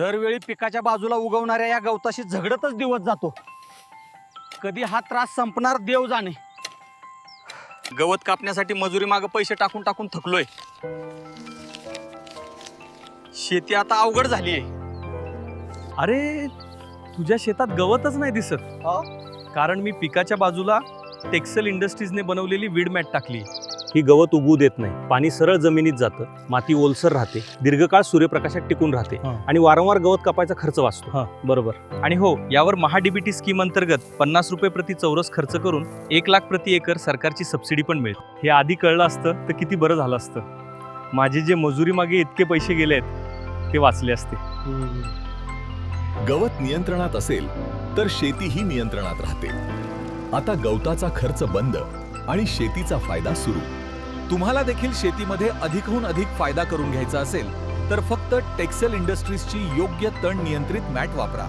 दरवेळी पिकाच्या बाजूला उगवणाऱ्या या गवताशी झगडतच दिवस जातो. कधी हा त्रास संपणार देव जाणे. गवत कापण्यासाठी मजुरी मागे पैसे टाकून टाकून थकलोय. शेती आता अवघड झाली आहे अरे तुझ्या शेतात गवतच नाही दिसत. कारण मी पिकाच्या बाजूला टेक्सटाईल इंडस्ट्रीजने बनवलेली वीड मॅट टाकली ही गवत उगवू देत नाही. पाणी सरळ जमिनीत जातं माती ओलसर राहते दीर्घकाळ सूर्यप्रकाशात टिकून राहते हा. आणि वारंवार गवत कापायचा खर्च वाचतो. हा. बरोबर. आणि हो यावर महाडीबीटी स्कीम अंतर्गत पन्नास रुपये प्रति चौरस खर्च करून एक लाख प्रति एकर सरकारची सबसिडी पण मिळते. हे आधी कळलं असतं तर किती बरं झालं असतं. माझे जे मजुरी मागे इतके पैसे गेले आहेत ते वाचले असते. गवत नियंत्रणात असेल तर शेतीही नियंत्रणात राहते. आता गवताचा खर्च बंद. आणि शेतीचा फायदा सुरू. तुम्हाला देखील शेतीमध्ये अधिकहून अधिक फायदा करून घ्यायचा असेल तर फक्त टेक्सेल इंडस्ट्रीजची योग्य तण नियंत्रित मॅट वापरा.